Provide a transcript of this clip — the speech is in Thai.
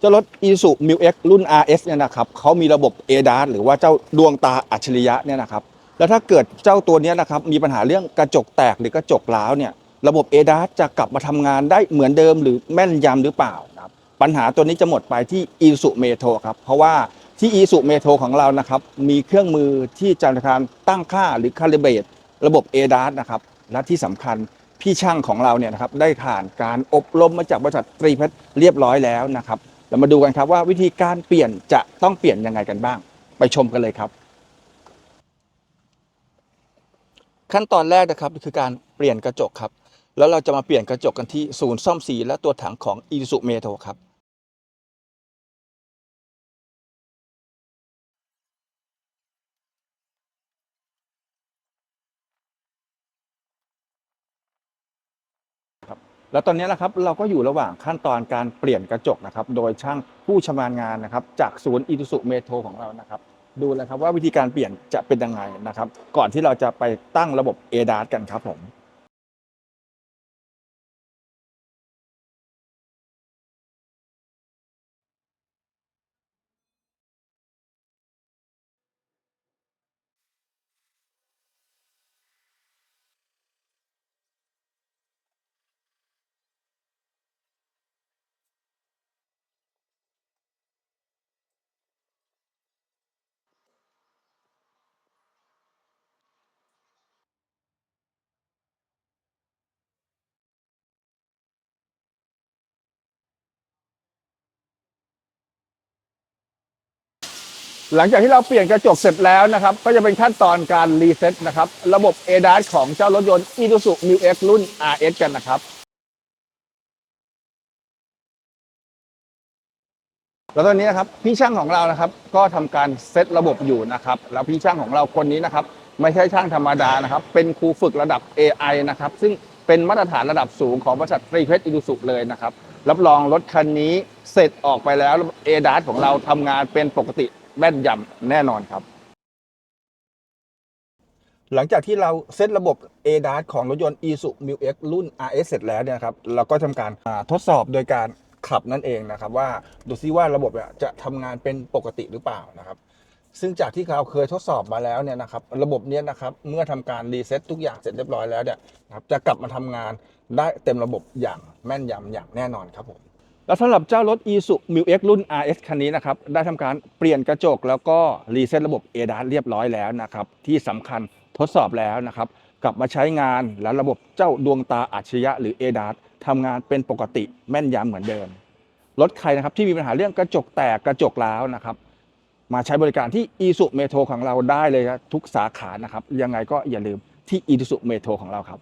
เจ้ารถ Isuzu m i l X รุ่น RS เนี่ยนะครับเขามีระบบ ADAS หรือว่าเจ้าดวงตาอัจฉริยะเนี่ยนะครับแล้วถ้าเกิดเจ้าตัวนี้นะครับมีปัญหาเรื่องกระจกแตกหรือกระจกร้าวเนี่ยระบบ ADAS จะกลับมาทำงานได้เหมือนเดิมหรือแม่นยำหรือเปล่านะครับปัญหาตัวนี้จะหมดไปที่ Isuzu Metro ครับเพราะว่าที่ Isuzu Metro ของเรานะครับมีเครื่องมือที่จะทำตั้งค่าหรือ calibrate ระบบ ADAS นะครับและที่สำคัญพี่ช่างของเราเนี่ยนะครับได้ผ่านการอบรมมาจากบริษัทตรีเพชรเรียบร้อยแล้วนะครับ เรามาดูกันครับว่าวิธีการเปลี่ยนจะต้องเปลี่ยนยังไงกันบ้าง ไปชมกันเลยครับ ขั้นตอนแรกนะครับคือการเปลี่ยนกระจกครับ แล้วเราจะมาเปลี่ยนกระจกกันที่ศูนย์ซ่อมสีและตัวถังของ i s u z u Metro ครับ แล้วตอนนี้นะครับเราก็อยู่ระหว่างขั้นตอนการเปลี่ยนกระจกนะครับ โดยช่างผู้ชำนาญงานนะครับ จากศูนย์อิตุสุเมโทของเรานะครับ ดูเลยครับว่าวิธีการเปลี่ยนจะเป็นยังไงนะครับ ก่อนที่เราจะไปตั้งระบบ a d a s กันครับผม หลังจากที่เราเปลี่ยนกระจกเสร็จแล้วนะครับ ก็จะเป็นขั้นตอนการรีเซ็ตนะครับ ระบบ a d a s ของเจ้ารถยนต์ Isuzu m i X รุ่น RS กันนะครับ แล้วตอนนี้นะครับ พี่ช่างของเรานะครับ ก็ทำการเซตระบบอยู่นะครับ แล้วพี่ช่างของเราคนนี้นะครับ ไม่ใช่ช่างธรรมดานะครับ เป็นครูฝึกระดับ AI นะครับ ซึ่งเป็นมาตรฐานระดับสูงของบริษัทตรีเพชอินุสุเลยนะครับรับรองรถคันนี้เสร็จออกไปแล้ว a d a s ของเราทำงานเป็นปกติ แม่นยำแน่นอนครับ หลังจากที่เราเซตระบบ ADAS ของรถยนต์ Isuzu m i X รุ่น RS เสร็จแล้วเนี่ยครับเราก็ทำการทดสอบโดยการขับนั่นเองนะครับ ว่าดูซิว่าระบบจะทำงานเป็นปกติหรือเปล่านะครับซึ่งจากที่เราเคยทดสอบมาแล้วเนี่ยนะครับระบบเนี้ยนะครับเมื่อทำการรีเซ็ตทุกอย่างเสร็จเรียบร้อยแล้วเนี่ยนะครับจะกลับมาทำงานได้เต็มระบบอย่างแม่นยำอย่างแน่นอนครับผม แล้วสำหรับเจ้ารถ Isuzu m i X รุ่น RS คันนี้นะครับ ได้ทำการเปลี่ยนกระจกแล้วก็รีเซ็ตระบบ ADAS เรียบร้อยแล้วนะครับ ที่สำคัญทดสอบแล้วนะครับ กลับมาใช้งานและระบบเจ้าดวงตาอัจฉริยะหรือ ADAS ทำงานเป็นปกติแม่นยำเหมือนเดิม รถใครนะครับที่มีปัญหาเรื่องกระจกแตกกระจกร้าวนะครับ มาใช้บริการที่ Isuzu Metro ของเราได้เลยครับทุกสาขานะครับยังไงก็อย่าลืมที่ Isuzu Metro ของเราครับ